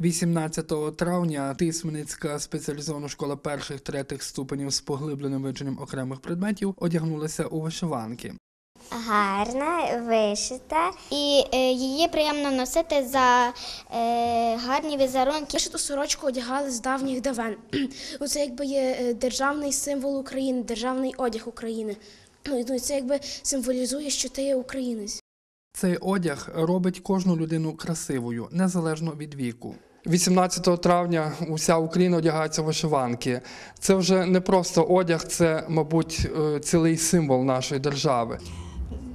18 травня Тисменицька спеціалізована школа перших третіх ступенів з поглибленим вивченням окремих предметів одягнулася у вишиванки. гарна, вишита, і е, її приємно носити за е, гарні візерунки. Вишиту сорочку одягали з давніх давен. Оце якби є е, державний символ України, державний одяг України. Ну, ну, це якби символізує, що ти є українець. Цей одяг робить кожну людину красивою, незалежно від віку. 18 травня уся Україна одягається в вишиванки. Це вже не просто одяг, це, мабуть, е, цілий символ нашої держави.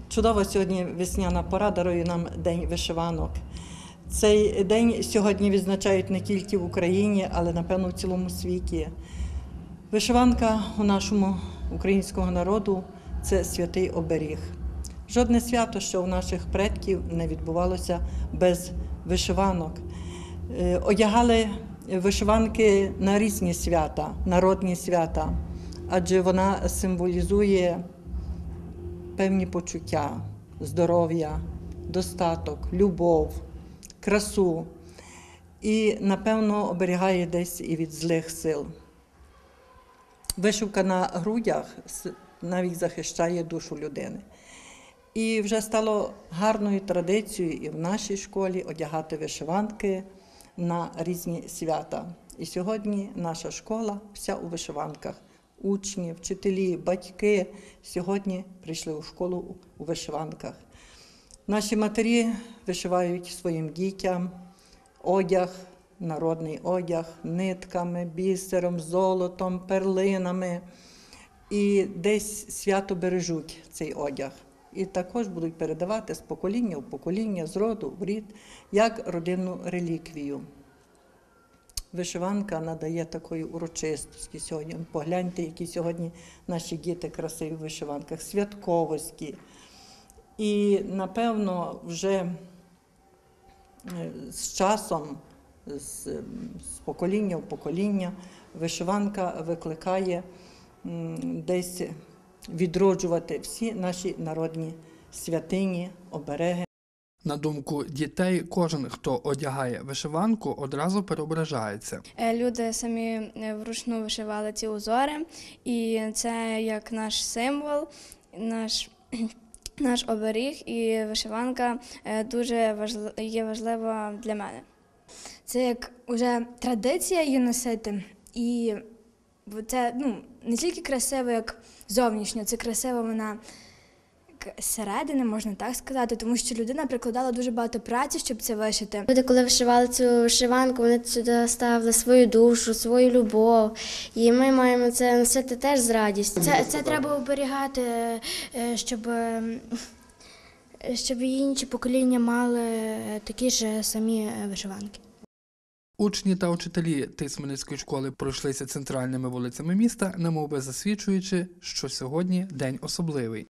Чудова сьогодні весняна пора дарує нам День вишиванок. Цей день сьогодні відзначають не тільки в Україні, але напевно в цілому світі. Вишиванка у нашому українського народу це святий оберіг. Жодне свято, що у наших предків не відбувалося без вишиванок. Е, Одягали вишиванки на різні свята, народні свята, адже вона символізує певні почуття, здоров'я, достаток, любов, красу і, напевно, оберігає десь і від злих сил. Вишивка на грудях навіть захищає душу людини. І вже стало гарною традицією і в нашій школі одягати вишиванки на різні свята. І сьогодні наша школа вся у вишиванках. Учні, вчителі, батьки сьогодні прийшли у школу у вишиванках. Наші матері вишивають своїм дітям одяг, народний одяг, нитками, бісером, золотом, перлинами. І десь свято бережуть цей одяг. І також будуть передавати з покоління в покоління, з роду в рід, як родинну реліквію. Вишиванка надає такої урочистості сьогодні. Погляньте, які сьогодні наші діти красиві в вишиванках, святковості. І напевно вже е, з часом, з, з покоління в покоління, вишиванка викликає десь відроджувати всі наші народні святині, обереги. На думку дітей, кожен, хто одягає вишиванку, одразу переображається. Е, Люди самі е, вручну вишивали ці узори, і це як наш символ, наш, наш оберіг, і вишиванка е, дуже важли- є важлива для мене. Це як уже традиція її носити. І це ну, не тільки красиво, як зовнішньо, це красиво вона як зсередини, можна так сказати, тому що людина прикладала дуже багато праці, щоб це вишити. Люди, коли вишивали цю вишиванку, вони сюди ставили свою душу, свою любов. І ми маємо це носити теж з радістю. Це, це треба оберігати, е, щоб, е, щоб і інші покоління мали такі ж самі е, вишиванки. Учні та учителі Тисменницької школи пройшлися центральними вулицями міста, немовби засвідчуючи, що сьогодні день особливий.